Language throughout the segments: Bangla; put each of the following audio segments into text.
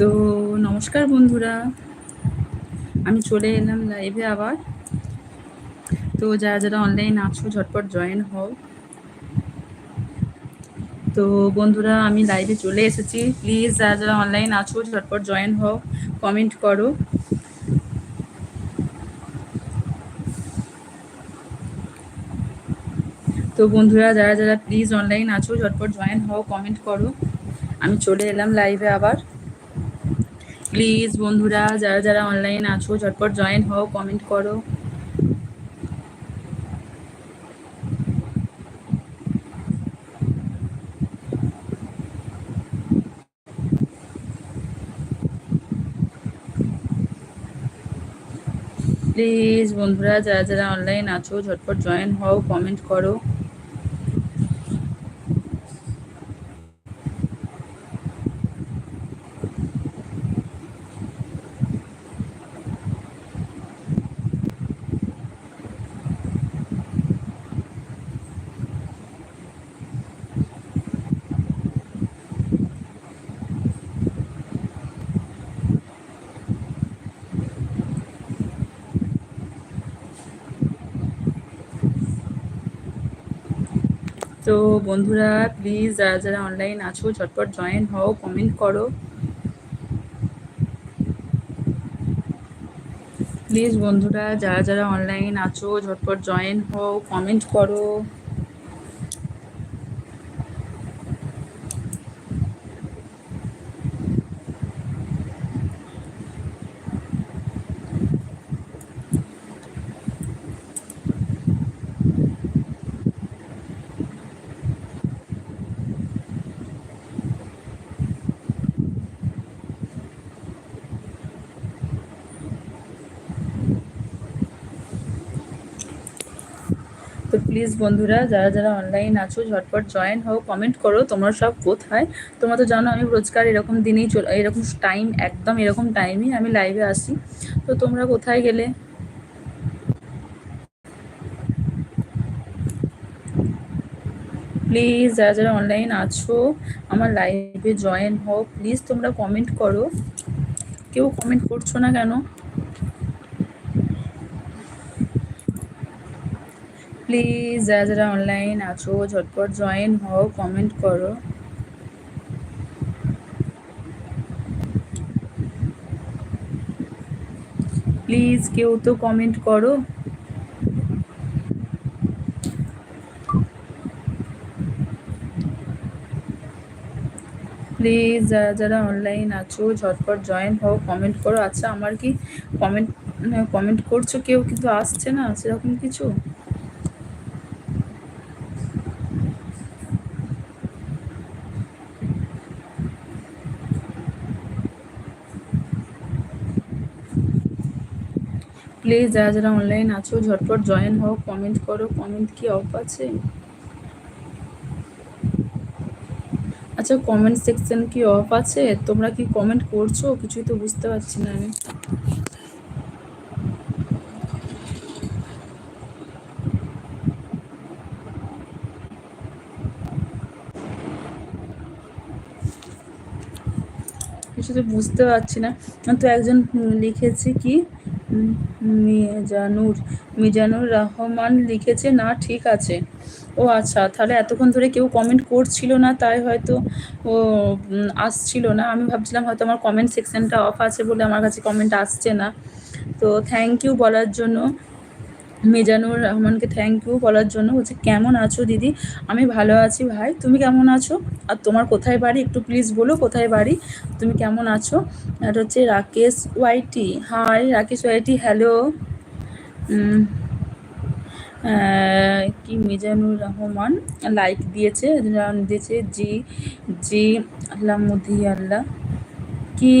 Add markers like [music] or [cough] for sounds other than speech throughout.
তো নমস্কার বন্ধুরা। আমি চলে এলাম লাইভে আবার। তো যারা যারা অনলাইন আছো, ঝটপট জয়েন হও। তো বন্ধুরা, আমি লাইভে চলে এসেছি। প্লিজ যারা যারা অনলাইন আছো, ঝটপট জয়েন হও। কমেন্ট করো। তো বন্ধুরা, যারা যারা প্লিজ অনলাইন আছো, ঝটপট জয়েন হও কমেন্ট করো। আমি চলে এলাম লাইভে আবার। প্লিজ বন্ধুরা, যারা যারা অনলাইন আছো, ঝটপট জয়েন হও কমেন্ট করো। প্লিজ বন্ধুরা, যারা যারা অনলাইন আছো, ঝটপট জয়েন হও কমেন্ট করো তো বন্ধুরা প্লিজ যারা যারা অনলাইন আছো, ঝটপট জয়েন হও কমেন্ট করো। প্লিজ বন্ধুরা, যারা যারা অনলাইন আছো, ঝটপট জয়েন হও কমেন্ট করো তো প্লিজ বন্ধুরা, যারা যারা অনলাইন আছো, ঝটপট জয়েন হও কমেন্ট করো, তোমরা সব কোথায়? তোমরা তো জানো আমি রোজকার এরকম দিনেই চলে, এরকম টাইম একদম এরকম টাইমই আমি লাইভে আসি। তো তোমরা কোথায় গেলে? প্লিজ যারা যারা অনলাইন আছো, আমার লাইভে জয়েন হও। প্লিজ তোমরা কমেন্ট করো। কেউ কমেন্ট করছ না কেন? প্লিজ যারা যারা অনলাইন আছো, ঝটপট জয়েন হও কমেন্ট করো। প্লিজ কেউ তো কমেন্ট করো। প্লিজ যারা যারা অনলাইন আছো, ঝটপট জয়েন হও কমেন্ট করো। আচ্ছা আমার কি কমেন্ট কমেন্ট করছ? কেউ কিন্তু আসছে না, সেরকম কিছু? প্লিজ যারা যারা অনলাইন আছো, ঝটপট জয়েন হও কমেন্ট করো। কমেন্ট কি অফ আছে? আচ্ছা কমেন্ট সেকশন কি অফ আছে? তোমরা কি কমেন্ট করছ? কিছুই তো বুঝতে পারছি না আমি। কিছু তো বুঝতে পারছি না। তো একজন লিখেছে কি মিজানুর মিজানুর রহমান লিখেছে, না, ঠিক আছে। ও আচ্ছা তাহলে এতক্ষণ ধরে কেউ কমেন্ট করছিল না, তাই হয়তো ও আসছিল না। আমি ভাবছিলাম হয়তো আমার কমেন্ট সেকশনটা অফ আছে বলে আমার কাছে কমেন্ট আসছে না। তো থ্যাংক ইউ বলার জন্য। মেজানুর রহমানকে থ্যাংক ইউ বলার জন্য বলছে, কেমন আছো দিদি? আমি ভালো আছি ভাই, তুমি কেমন আছো? আর তোমার কোথায় বাড়ি? একটু প্লিজ বলো কোথায় বাড়ি? তুমি কেমন আছো? আর হচ্ছে Rakesh YT hi Rakesh YT hello কি মিজানুর রহমান? লাইক দিয়েছে দিয়েছে জি জি, আল্লাহ মুদি আল্লাহ। কি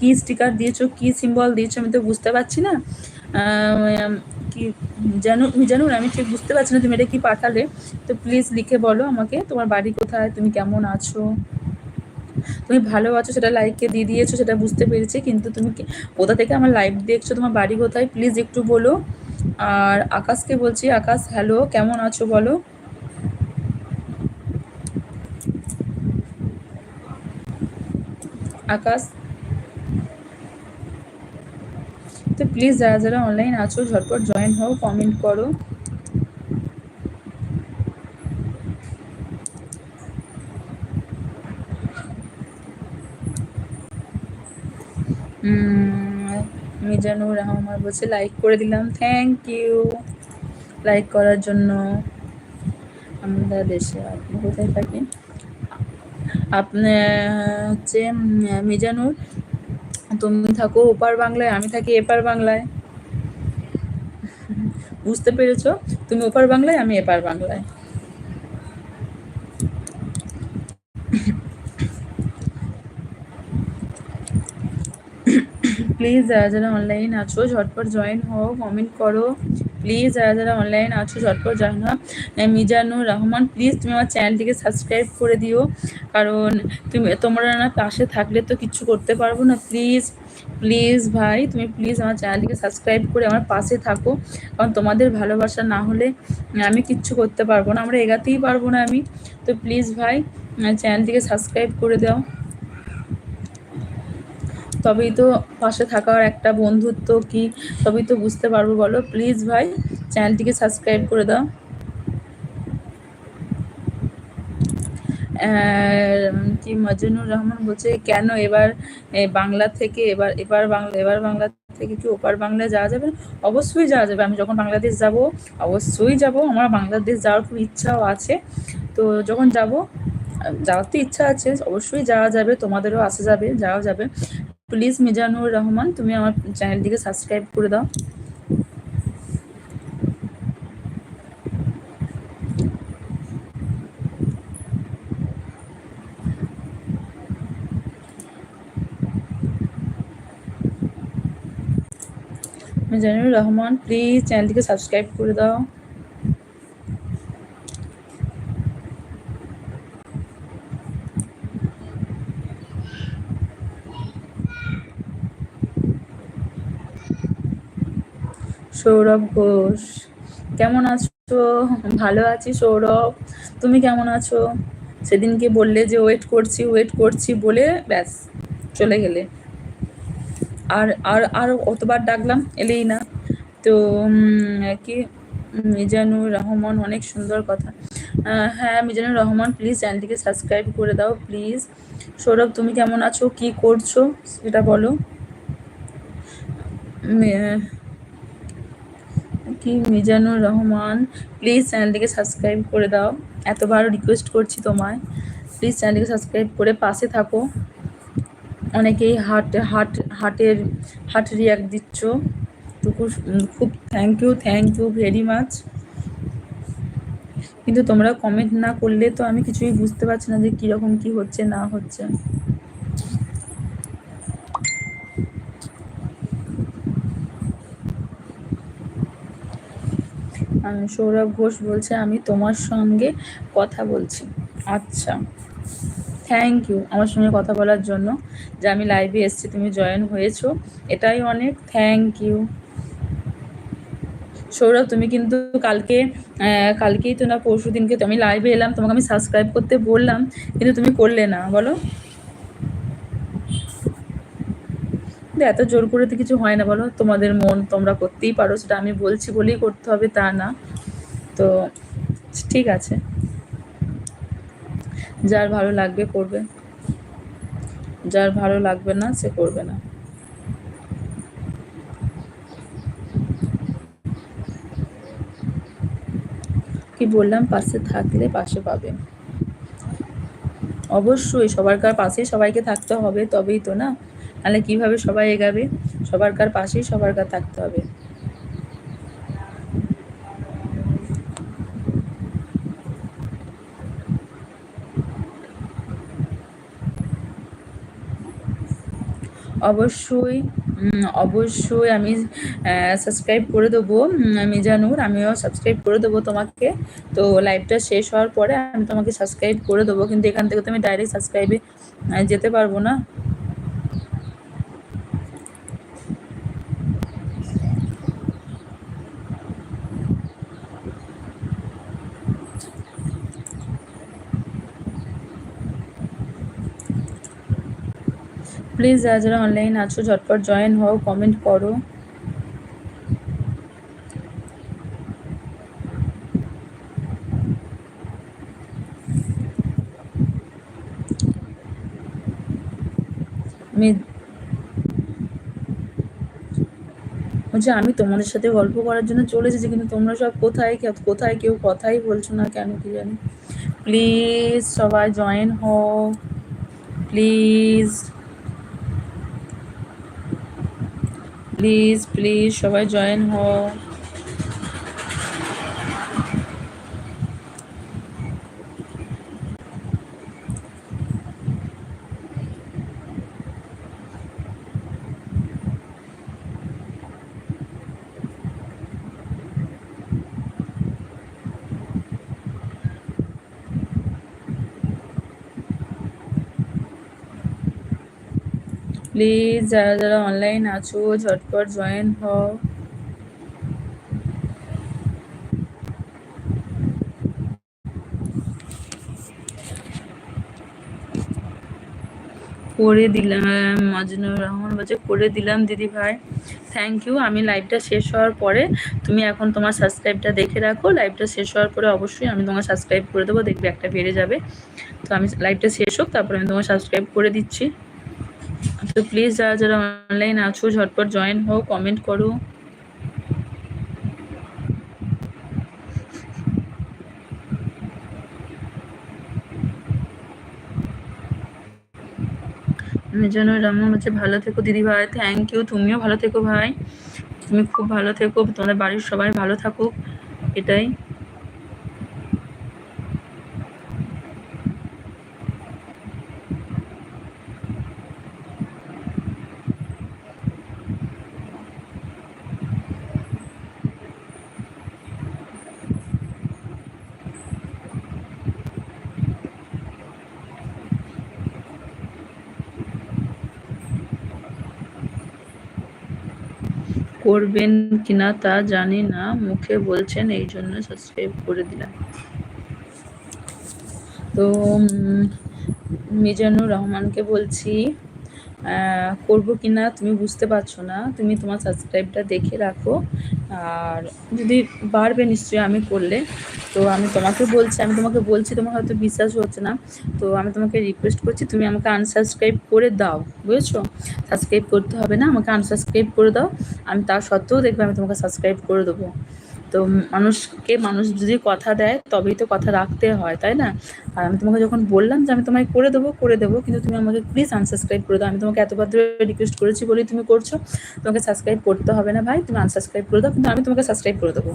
কি স্টিকার দিয়েছ? কি সিম্বল দিয়েছ? আমি তো বুঝতে পারছি না। কি, জানো জানো আমি ঠিক বুঝতে পারছি না, তুমি এটা কি পাঠালে? তো প্লিজ লিখে বলো আমাকে, তোমার বাড়ি কোথায়, তুমি কেমন আছো? তুমি ভালো আছো, সেটা লাইককে দিয়ে দিয়েছ, সেটা বুঝতে পেরেছি, কিন্তু তুমি কোথা থেকে আমার লাইভ দেখছ, তোমার বাড়ি কোথায়? প্লিজ একটু বলো। আর আকাশকে বলছি, আকাশ হ্যালো কেমন আছো বলো? আকাশ? তো প্লিজ যারা যারা অনলাইন আছো, ঝটপট জয়েন হও কমেন্ট করো। মিজানুর রহমান বলছে লাইক করে দিলাম থ্যাংক ইউ লাইক করার জন্য আমরা দেশে আপনি কোথায় থাকেন আপনি হচ্ছে মিজানুর তুমি থাকো, ওপার বাংলায়, আমি থাকি এপার বাংলায়। বুঝতে পেরেছ? তুমি ওপার বাংলায়, আমি এপার বাংলায়। প্লিজ যারা যারা অনলাইন আছো, ঝটপট জয়েন হও কমেন্ট করো। প্লিজ যারা যারা অনলাইন আছো, ঝটপট জয়েন হও। মিজানুর রহমান প্লিজ তুমি আমার চ্যানেলটিকে সাবস্ক্রাইব করে দিও। কারণ তুমি, তোমরা না পাশে থাকলে তো কিছু করতে পারব না। প্লিজ প্লিজ ভাই, তুমি প্লিজ আমার চ্যানেলটিকে সাবস্ক্রাইব করে আমার পাশে থাকো। কারণ তোমাদের ভালোবাসা না হলে আমি কিচ্ছু করতে পারব না। আমরা এগাতেই পারব না আমি। তো প্লিজ ভাই চ্যানেলটিকে সাবস্ক্রাইব করে দাও। তবেই তো পাশে থাকার একটা বন্ধুত্ব কি, তবেই তো বুঝতে পারব, বলো। প্লিজ ভাই চ্যানেলটিকে সাবস্ক্রাইব করে দাও। কি মজনুর রহমান বলছে, কেন এবার বাংলা থেকে এবার এবার বাংলা এবার বাংলা থেকে কি ওপার বাংলায় যাওয়া যাবে? অবশ্যই যাওয়া যাবে। আমি যখন বাংলাদেশ যাব, অবশ্যই যাব। আমার বাংলাদেশ যাওয়ার খুব ইচ্ছাও আছে। তো যখন যাব, যাওয়ার তো ইচ্ছা আছে, অবশ্যই যাওয়া যাবে। তোমাদেরও আসা যাবে, যাওয়া যাবে। প্লিজ মিজানুর রহমান তুমি আমার চ্যানেলটিকে সাবস্ক্রাইব করে দাও। মিজানুর রহমান প্লিজ চ্যানেলটিকে সাবস্ক্রাইব করে দাও। সৌরভ ঘোষ। কেমন আছো? ভালো আছি সৌরভ। তুমি কেমন আছো? সেদিনকে বললে যে ওয়েট করছি ওয়েট করছি বলে ব্যাস, চলে গেলে। আর আর আর অতবার ডাকলাম এলেই না। তো কি? মিজানুর রহমান, অনেক সুন্দর কথা। হ্যাঁ মিজানুর রহমান প্লিজ চ্যানেলটিকে সাবস্ক্রাইব করে দাও প্লিজ সৌরভ, তুমি কেমন আছো? কি করছ? সেটা বলো। কি, মিজানুর রহমান প্লিজ চ্যানেলটিকে সাবস্ক্রাইব করে দাও। এতবার রিকোয়েস্ট করছি তোমায়। প্লিজ চ্যানেলটিকে সাবস্ক্রাইব করে পাশে থাকো। অনেকেই হার্ট হার্ট হার্টের হার্ট রিয়াক্ট দিচ্ছ। তো খুব খুব thank you thank you very much কিন্তু তোমরা কমেন্ট না করলে তো আমি কিছুই বুঝতে পারছি না যে কীরকম, কি হচ্ছে, না হচ্ছে। সৌরভ ঘোষ বলছে, আমি তোমার সঙ্গে কথা বলছি। আচ্ছা। থ্যাংক ইউ আমার সঙ্গে কথা বলার জন্য। যে আমি লাইভে এসছি, তুমি জয়েন হয়েছো, এটাই অনেক থ্যাংক ইউ সৌরভ, তুমি কিন্তু কালকে কালকেই তো না পরশু দিনকে আমি লাইভে এলাম, তোমাকে আমি সাবস্ক্রাইব করতে বললাম, কিন্তু তুমি করলে না, বলো। এত জোর করে তো কিছু হয় না, বলো? তোমাদের মন তোমরা করতেই পারো, সেটা আমি বলছি বলেই করতে হবে, তা না। তো ঠিক আছে। যার ভালো লাগবে করবে। যার ভালো লাগবে না, সে করবে না। কি বললাম? পাশে থাকলে পাশে পাবে। অবশ্যই সবার কার পাশেই সবাইকে থাকতে হবে, তবেই তো না? তাহলে কীভাবে সবাই এগাবে? সবার কার পাশেই সবার কার থাকতে হবে। অবশ্যই অবশ্যই আমি সাবস্ক্রাইব করে দেবো। মিজানুর আমিও সাবস্ক্রাইব করে দেবো তোমাকে। তো লাইভটা শেষ হওয়ার পরে আমি তোমাকে সাবস্ক্রাইব করে দেবো। কিন্তু এখান থেকে তো আমি ডাইরেক্ট সাবস্ক্রাইবে যেতে পারব না। প্লিজ যারা যারা অনলাইন আছো, ঝটপট জয়েন হও কমেন্ট করো। আমি বলছি, আমি তোমাদের সাথে গল্প করার জন্য চলে এসেছি, কিন্তু তোমরা সব কোথায় কোথায় কেউ কথাই বলছো না কেন, কি জানি। প্লিজ সবাই জয়েন হও। প্লিজ প্লিজ প্লিজ সবাই জয়েন হও। প্লিজ যারা যারা অনলাইন আছো, ঝটপট জয়েন হও। করে দিলাম মজনুর রহমান বলছে, করে দিলাম দিদি ভাই। থ্যাংক ইউ আমি লাইভটা শেষ হওয়ার পরে তুমি এখন তোমার সাবস্ক্রাইবটা দেখে রাখো। লাইভটা শেষ হওয়ার পরে অবশ্যই আমি তোমার সাবস্ক্রাইব করে দেবো, দেখবে একটা বেড়ে যাবে। তো আমি লাইভটা শেষ হোক, তারপরে আমি তোমার সাবস্ক্রাইব করে দিচ্ছি। তো প্লিজ যারা যারা অনলাইন আছো, ঝটপট জয়েন হও কমেন্ট করো। মিজানুর রহমান বলছে, ভালো থেকো দিদি ভাই থ্যাংক ইউ তুমিও ভালো থেকো ভাই। তুমি খুব ভালো থেকো, তোমাদের বাড়ির সবাই ভালো থাকুক। এটাই। করবেন কিনা তা জানি না। মুখে বলছেন, এই জন্য সাবস্ক্রাইব করে দিলাম। তো মিজানুর রহমানকে বলছি করব কি না তুমি বুঝতে পারছ না। তুমি তোমার সাবস্ক্রাইবটা দেখে রাখো। আর যদি বাড়বে নিশ্চয়ই আমি করলে। তো আমি তোমাকে বলছি, আমি তোমাকে বলছি, তোমার হয়তো বিশ্বাস হচ্ছে না। তো আমি তোমাকে রিকোয়েস্ট করছি, তুমি আমাকে আনসাবস্ক্রাইব করে দাও, বুঝেছ? সাবস্ক্রাইব করতে হবে না, আমাকে আনসাবস্ক্রাইব করে দাও। আমি তার সত্ত্বেও দেখবে আমি তোমাকে সাবস্ক্রাইব করে দেবো। তো মানুষকে, মানুষ যদি কথা দেয়, তবেই তো কথা রাখতে হয়, তাই না? আর আমি তোমাকে যখন বললাম যে আমি তোমায় করে দেবো করে দেবো, কিন্তু তুমি আমাকে প্লিজ আনসাবস্ক্রাইব করে দাও। আমি তোমাকে এতবার ধরে রিকোয়েস্ট করেছি বলেই তুমি করছ। তোমাকে সাবস্ক্রাইব করতে হবে না ভাই, তুমি আনসাবস্ক্রাইব করে দাও, কিন্তু আমি তোমাকে সাবস্ক্রাইব করে দেবো।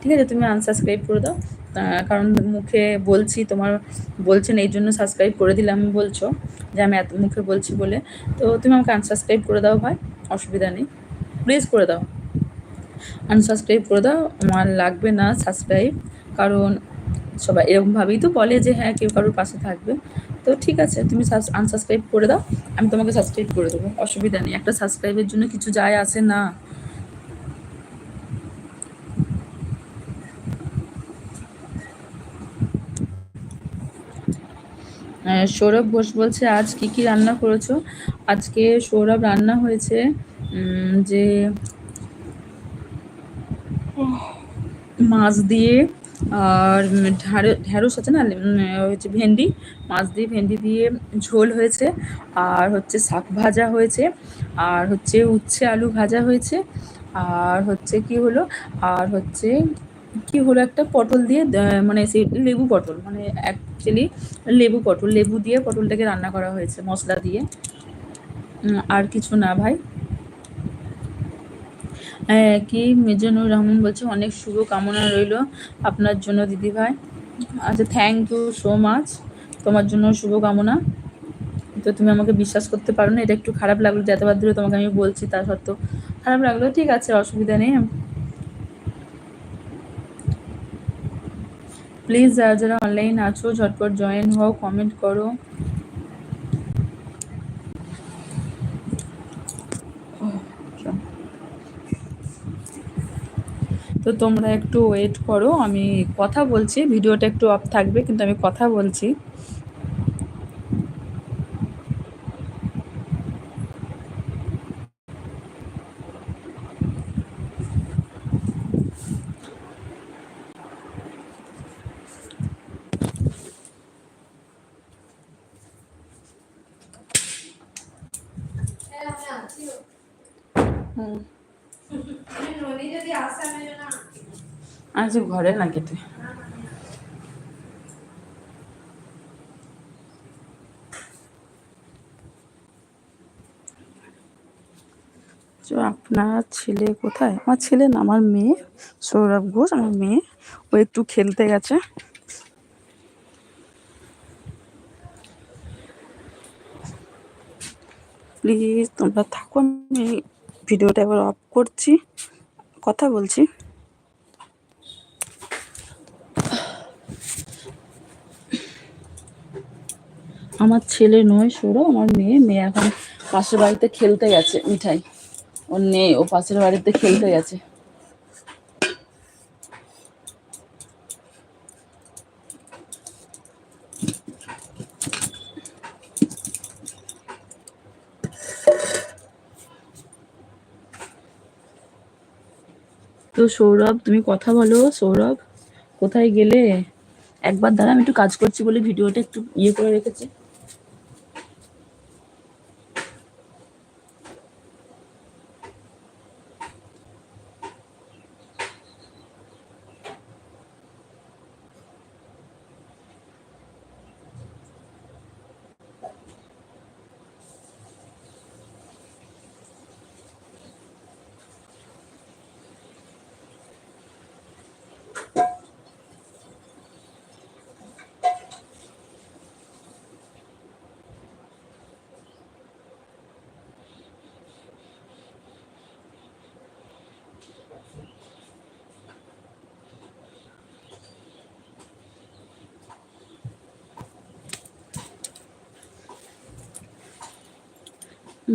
ঠিক আছে? তুমি আনসাবস্ক্রাইব করে দাও। কারণ মুখে বলছি, তোমার বলছেন, এই জন্য সাবস্ক্রাইব করে দিলাম বলছো, যে আমি এত মুখে বলছি বলে। তো তুমি আমাকে আনসাবস্ক্রাইব করে দাও ভাই, অসুবিধা নেই। প্লিজ করে দাও। আনসাবস্ক্রাইব করে দাও। আমার লাগবে না সাবস্ক্রাইব কারণ সবাই এরকমভাবেই তো বলে যে হ্যাঁ কেউ কারোর পাশে থাকবে। তো ঠিক আছে, তুমি আনসাবস্ক্রাইব করে দাও, আমি তোমাকে সাবস্ক্রাইব করে দেবো, অসুবিধা নেই। একটা সাবস্ক্রাইবের জন্য কিছু যায় আসে না। সৌরভ ঘোষ বলছে, আজ কি কি রান্না করেছ? আজকে সৌরভ রান্না হয়েছে যে মাছ দিয়ে আর ঢ্যাঁড়- ঢ্যাঁড়স আছে না হচ্ছে ভেন্ডি, মাছ দিয়ে ভেন্ডি দিয়ে ঝোল হয়েছে। আর হচ্ছে শাক ভাজা হয়েছে, আর হচ্ছে উচ্ছে আলু ভাজা হয়েছে, আর হচ্ছে কি হলো, আর হচ্ছে কি হলো একটা পটল দিয়ে মানে সেই লেবু পটল মানে অ্যাকচুয়ালি লেবু পটল, লেবু দিয়ে পটলটাকে রান্না করা হয়েছে, মশলা দিয়ে। আর কিছু না ভাই। কি? মিজানুর রহমান বলছে, অনেক শুভ কামনা রইল আপনার জন্য, দিদি ভাই। আচ্ছা থ্যাংক ইউ সো মাচ তোমার জন্য শুভ কামনা তো তুমি আমাকে বিশ্বাস করতে পারো না, এটা একটু খারাপ লাগল যে এতবার ধরে তোমাকে আমি বলছি, তা সত্ত্বেও খারাপ লাগল। ঠিক আছে, অসুবিধা নেই। প্লিজ যারা যারা অনলাইন আছো, ঝটপট জয়েন হও কমেন্ট করো। তো তোমরা একটু ওয়েট করো, আমি কথা বলছি, ভিডিওটা একটু অফ থাকবে, কিন্তু আমি কথা বলছি। হুম নদী যদি আসে আমি না আজ ঘরে না কেটে তো আপনার ছেলে কোথায়? আমার ছেলে না, আমার মেয়ে, সৌরভ ঘোষ, আমার মেয়ে। ও একটু খেলতে গেছে। প্লিজ তোমরা থাকো, আমি ভিডিওটা এবার অফ করছি। কথা বলছি। আমার ছেলে নয়, সৌরভ, আমার মেয়ে। মেয়ে এখন পাশের বাড়িতে খেলতে গেছে, মিঠাই। ওর নেই, ও পাশের বাড়িতে খেলতে গেছে। তো সৌরভ, তুমি কথা বলো, সৌরভ। কোথায় গেলে? একবার দাঁড়া আমি একটু কাজ করছি বলে ভিডিওটা একটু ইয়ে করে রেখেছি।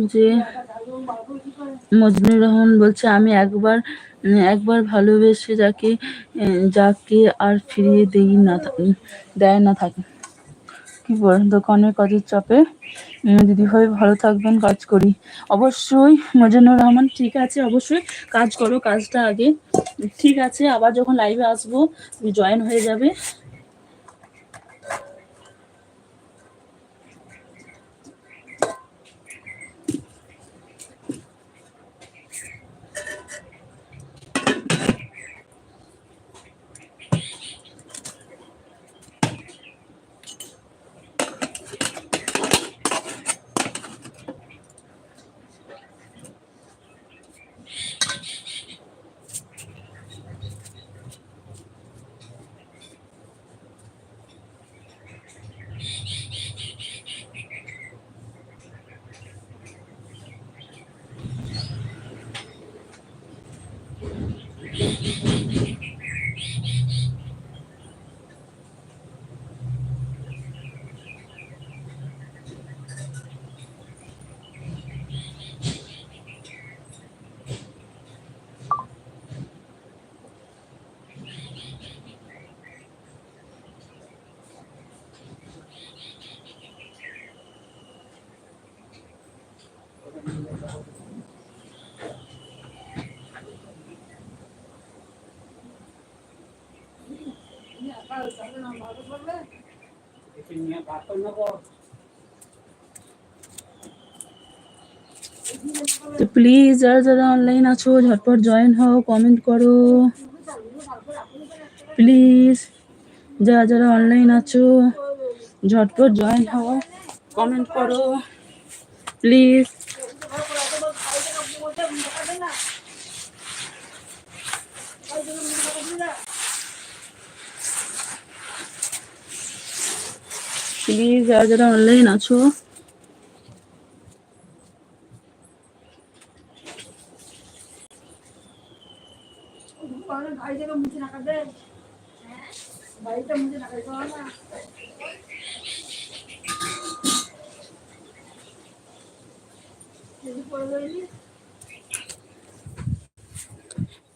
যে মজনুর রহমান বলছে আমি একবার একবার ভালোবেসে যাকে যাকে আর ফিরিয়ে দেই না দেয় না থাকে। কি বল দোকানের কাজের চাপে? উম, দিদিভাই ভালো থাকবেন কাজ করি। অবশ্যই মজানুর রহমান ঠিক আছে অবশ্যই কাজ করো কাজটা আগে। ঠিক আছে আবার যখন লাইভে আসব তুমি জয়েন হয়ে যাবে। তো প্লিজ যারা যারা অনলাইন আছো, ঝটপট জয়েন হও কমেন্ট করো। প্লিজ যারা যারা অনলাইন আছো, ঝটপট জয়েন হও কমেন্ট করো। প্লিজ প্লিজ যারা যারা অনলাইন আছো।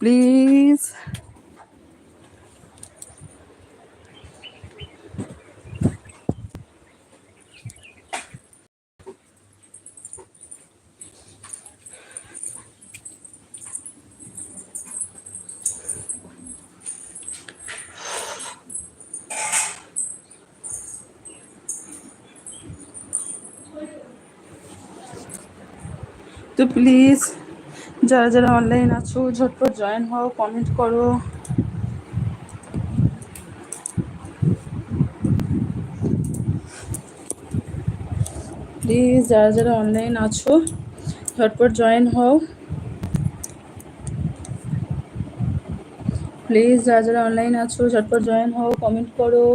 প্লিজ প্লিজ যারা যারা অনলাইন আছো, ঝটপট জয়েন হও কমেন্ট করো। প্লিজ যারা যারা অনলাইন আছো, ঝটপট জয়েন হও। প্লিজ যারা যারা অনলাইন আছো, ঝটপট জয়েন হও কমেন্ট করো।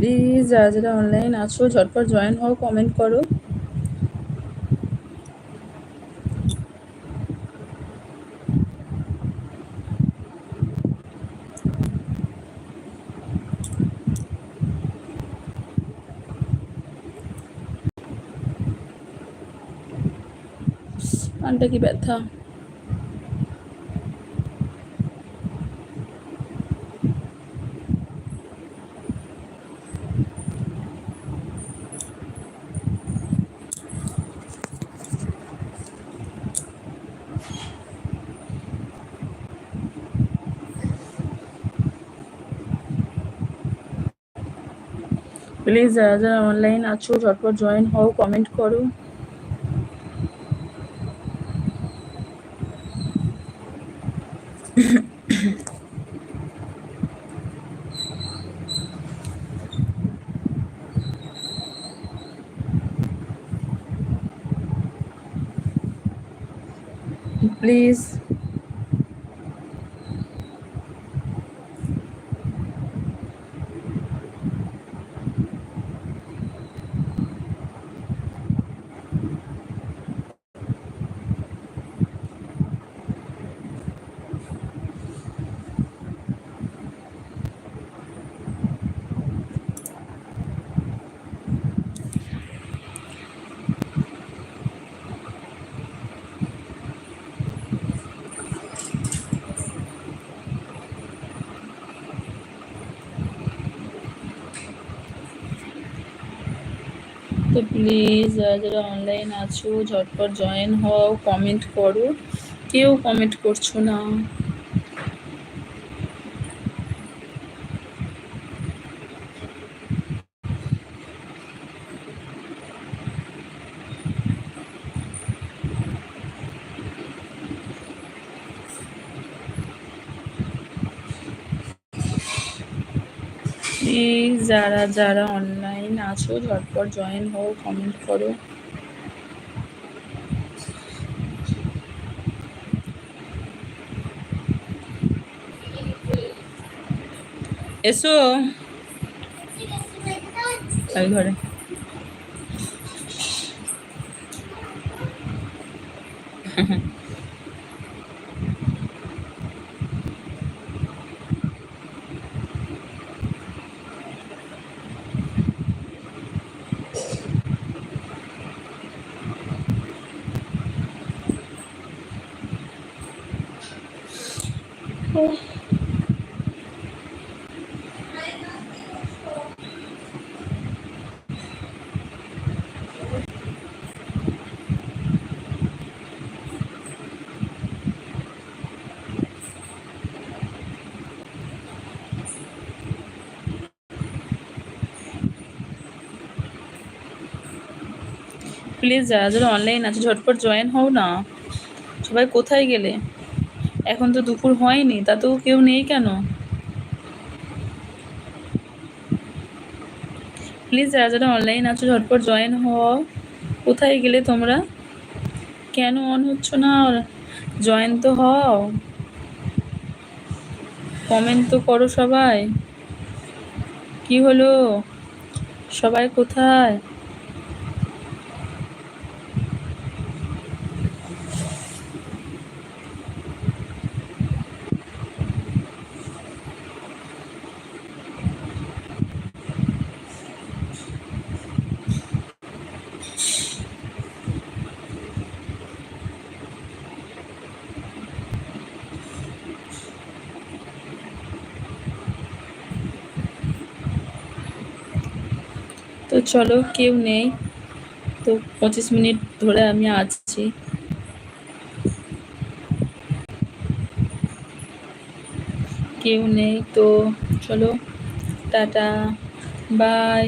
প্লিজ যারা যারা অনলাইন আছো ঝটপট জয়েন হও কমেন্ট করো। কানটা কি ব্যথা? প্লিজ যারা যারা অনলাইন আছো ঝটপট জয়েন হও কমেন্ট করো প্লিজ তো প্লিজ যারা যারা অনলাইন আছো, ঝটপট জয়েন হও কমেন্ট করো। কেউ কমেন্ট করছ না। প্লিজ যারা যারা অনলাইন আছো ঝটপট জয়েন হও কমেন্ট করো। এসো। ঘরে। [laughs] প্লিজ যারা যারা অনলাইন আছে, ঝটপট জয়েন হও না। সবাই কোথায় গেলে? এখন তো দুপুর হয়নি, তাতেও কেউ নেই কেন? প্লিজ যারা যারা অনলাইন আছো, ঝটপট জয়েন হও। কোথায় গেলে তোমরা? কেন অন হচ্ছ না? জয়েন তো হও। কমেন্ট তো করো সবাই। কি হলো? সবাই কোথায়? চলো, কেউ নেই। তো পঁচিশ মিনিট ধরে আমি আছি। কেউ নেই, তো চলো, টাটা, বাই।